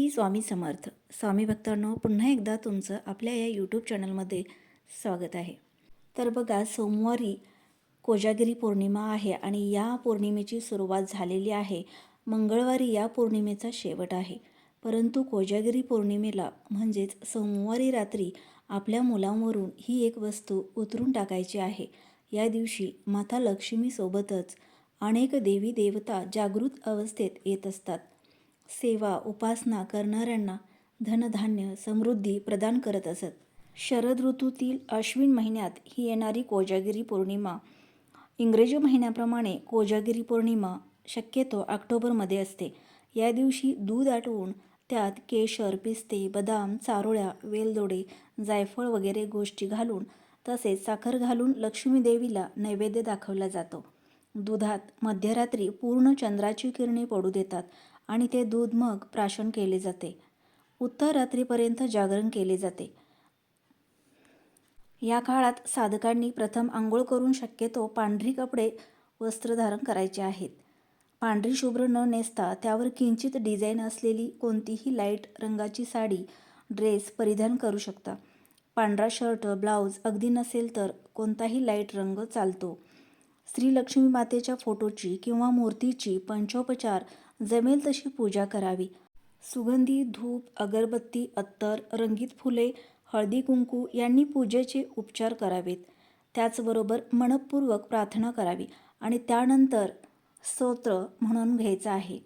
श्री स्वामी समर्थ. स्वामी भक्तांनो पुन्हा एकदा तुमचं आपल्या या यूट्यूब चॅनलमध्ये स्वागत आहे. तर बघा सोमवारी कोजागिरी पौर्णिमा आहे आणि या पौर्णिमेची सुरुवात झालेली आहे. मंगळवारी या पौर्णिमेचा शेवट आहे. परंतु कोजागिरी पौर्णिमेला म्हणजेच सोमवारी रात्री आपल्या मुलांवरून ही एक वस्तू उतरून टाकायची आहे. या दिवशी माता लक्ष्मीसोबतच अनेक देवी देवता जागृत अवस्थेत येत असतात. सेवा उपासना करणाऱ्यांना धनधान्य समृद्धी प्रदान करत असत. शरद ऋतूतील अश्विन महिन्यात ही येणारी कोजागिरी पौर्णिमा. इंग्रजी महिन्याप्रमाणे कोजागिरी पौर्णिमा शक्यतो ऑक्टोबरमध्ये असते. या दिवशी दूध आटवून त्यात केशर पिस्ते बदाम चारोळ्या वेलदोडे जायफळ वगैरे गोष्टी घालून तसेच साखर घालून लक्ष्मी देवीला नैवेद्य दाखवला जातो. दुधात मध्यरात्री पूर्ण चंद्राची किरणे पडू देतात. आणि ते दूध मग प्राशन केले जाते. उत्तर रात्रीपर्यंत जागरण केले जाते. या काळात साधकांनी प्रथम आंघोळ करून शक्यतो पांढरी कपडे वस्त्र धारण करायचे आहेत. पांढरी शुभ्र न नेसता त्यावर किंचित डिझाईन असलेली कोणतीही लाइट रंगाची साडी ड्रेस परिधान करू शकता. पांढरा शर्ट ब्लाऊज अगदी नसेल तर कोणताही लाइट रंग चालतो. श्री लक्ष्मी मातेच्या फोटोची किंवा मूर्तीची पंचोपचार जमेल तशी पूजा करावी. सुगंधी धूप अगरबत्ती अत्तर रंगीत फुले हळदी कुंकू यांनी पूजेचे उपचार करावेत. त्याचबरोबर मनपूर्वक प्रार्थना करावी आणि त्यानंतर स्तोत्र म्हणून घ्यायचं आहे.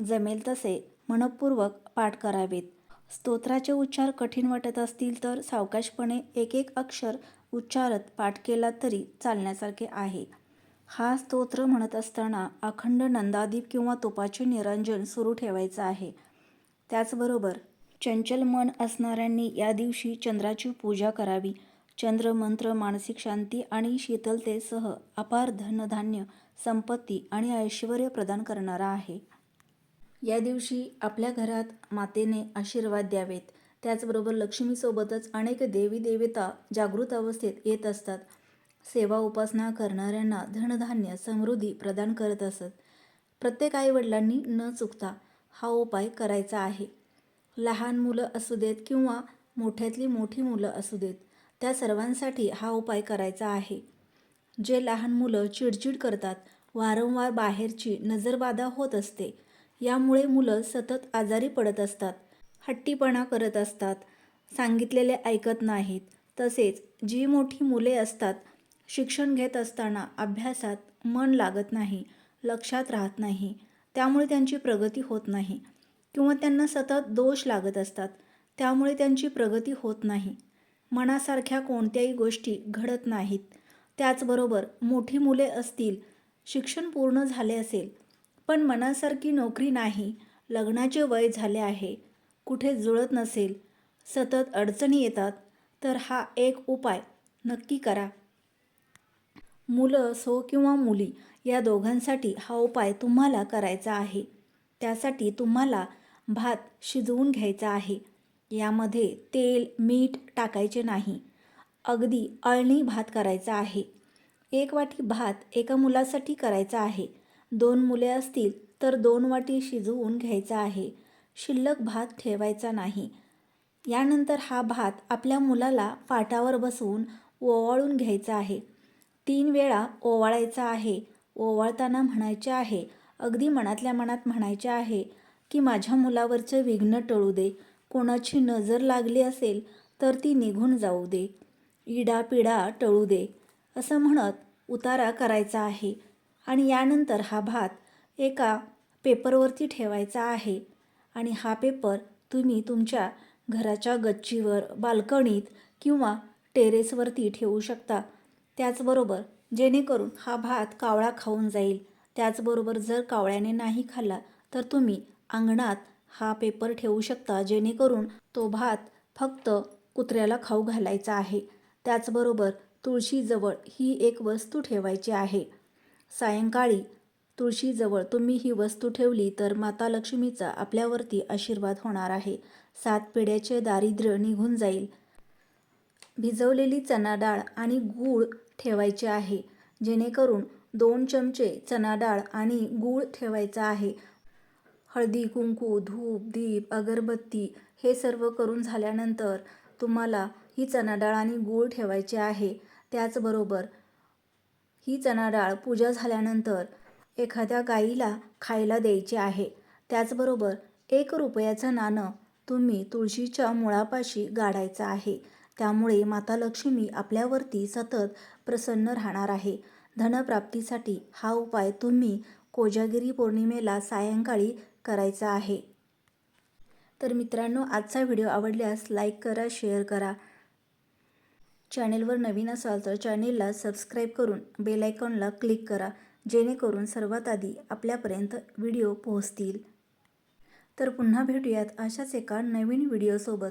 जमेल तसे मनपूर्वक पाठ करावेत. स्तोत्राचे उच्चार कठीण वाटत असतील तर सावकाशपणे एक एक अक्षर उच्चारत पाठ केला तरी चालण्यासारखे आहे. हा स्तोत्र म्हणत असताना अखंड नंदादीप किंवा तुपाचे निरंजन सुरू ठेवायचं आहे. त्याचबरोबर चंचल मन असणाऱ्यांनी या दिवशी चंद्राची पूजा करावी. चंद्र मंत्र मानसिक शांती आणि शीतलतेसह अपार धनधान्य संपत्ती आणि ऐश्वर प्रदान करणारा आहे. या दिवशी आपल्या घरात मातेने आशीर्वाद द्यावेत. त्याचबरोबर लक्ष्मीसोबतच अनेक देवी देवता जागृत अवस्थेत येत असतात. सेवा उपासना करणाऱ्यांना धनधान्य समृद्धी प्रदान करत असत. प्रत्येक आईवडिलांनी न चुकता हा उपाय करायचा आहे. लहान मुलं असू देत किंवा मोठ्यातली मोठी मुलं असू देत त्या सर्वांसाठी हा उपाय करायचा आहे. जे लहान मुलं चिडचिड करतात वारंवार बाहेरची नजरबाधा होत असते यामुळे मुलं सतत आजारी पडत असतात हट्टीपणा करत असतात सांगितलेले ऐकत नाहीत. तसेच जी मोठी मुले असतात शिक्षण घेत असताना अभ्यासात मन लागत नाही लक्षात राहत नाही त्यामुळे त्यांची प्रगती होत नाही किंवा त्यांना सतत दोष लागत असतात त्यामुळे त्यांची प्रगती होत नाही. मनासारख्या कोणत्याही गोष्टी घडत नाहीत. त्याचबरोबर मोठी मुले असतील शिक्षण पूर्ण झाले असेल पण मनासारखी नोकरी नाही लग्नाचे वय झाले आहे कुठे जुळत नसेल सतत अडचणी येतात तर हा एक उपाय नक्की करा. मुलं असो किंवा मुली या दोघांसाठी हा उपाय तुम्हाला करायचा आहे. त्यासाठी तुम्हाला भात शिजवून घ्यायचा आहे. यामध्ये तेल मीठ टाकायचे नाही. अगदी अळणी भात करायचा आहे. एक वाटी भात एका मुलासाठी करायचा आहे. दोन मुले असतील तर दोन वाटी शिजवून घ्यायचा आहे. शिल्लक भात ठेवायचा नाही. यानंतर हा भात आपल्या मुलाला पाटावर बसवून ओवाळून घ्यायचा आहे. तीन वेळा ओवाळायचा आहे. ओवाळताना म्हणायचे आहे. अगदी मनातल्या मनात म्हणायचे आहे की माझ्या मुलावरचं विघ्न टळू दे. कोणाची नजर लागली असेल तर ती निघून जाऊ दे. इडा पिडा टळू दे. असं म्हणत उतारा करायचा आहे आणि यानंतर हा भात एका पेपरवरती ठेवायचा आहे आणि हा पेपर तुम्ही तुमच्या घराच्या गच्चीवर बाल्कनीत किंवा टेरेसवरती ठेवू शकता. त्याचबरोबर जेणेकरून हा भात कावळा खाऊन जाईल. त्याचबरोबर जर कावळ्याने नाही खाल्ला तर तुम्ही अंगणात हा पेपर ठेवू शकता जेणेकरून तो भात फक्त कुत्र्याला खाऊ घालायचा आहे. त्याचबरोबर तुळशीजवळ ही एक वस्तू ठेवायची आहे. सायंकाळी तुळशीजवळ तुम्ही ही वस्तू ठेवली तर माता लक्ष्मीचा आपल्यावरती आशीर्वाद होणार आहे. सात पिढ्याचे दारिद्र्य निघून जाईल. भिजवलेली चणा डाळ आणि गूळ ठेवायचे आहे. जेणेकरून दोन चमचे चना डाळ आणि गूळ ठेवायचा आहे. हळदी कुंकू धूप दीप अगरबत्ती हे सर्व करून झाल्यानंतर तुम्हाला ही चणा डाळ आणि गूळ ठेवायचे आहे. त्याचबरोबर ही चणा डाळ पूजा झाल्यानंतर एखाद्या गाईला खायला द्यायची आहे. त्याचबरोबर एक रुपयाचं नाणं तुम्ही तुळशीच्या मुळापाशी गाडायचं आहे. त्यामुळे माता लक्ष्मी आपल्यावरती सतत प्रसन्न राहणार आहे. धनप्राप्तीसाठी हा उपाय तुम्ही कोजागिरी पौर्णिमेला सायंकाळी करायचा आहे. तर मित्रांनो आजचा व्हिडिओ आवडल्यास लाईक करा शेअर करा. चॅनेलवर नवीन असाल तर चॅनेलला सबस्क्राईब करून बेल आयकॉनला क्लिक करा जेणेकरून सर्वात आधी आपल्यापर्यंत व्हिडिओ पोहोचतील. तर पुन्हा भेटूयात अशाच एका नवीन व्हिडिओसोबत.